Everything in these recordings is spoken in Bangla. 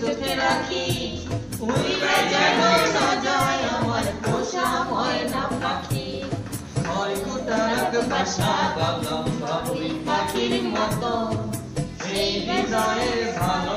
চোখে রাখি। উড়িয়া যেন সজয় আমার পোষা হয় না পাখি হয়তো তারক বাসা বাবলম পাখির মতো। সেই হৃদয়ের ভালো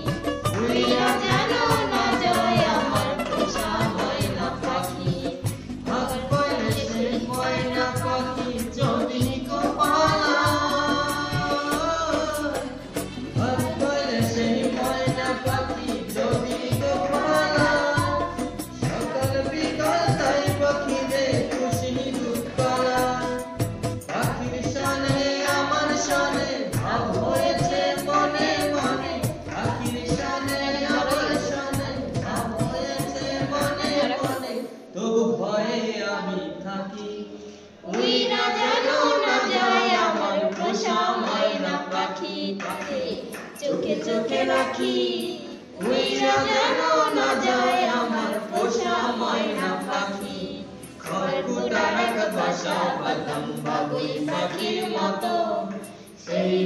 ভয়ে আমি থাকি। উই না জানো না যায় আমার প্রসময় না পাখি তাকে চোখে চোখে রাখি। উই না জানো না যায় আমার প্রসময় না পাখি। খড়কুটার বাসা বাদাম বাবুই পাখির মতো। সেই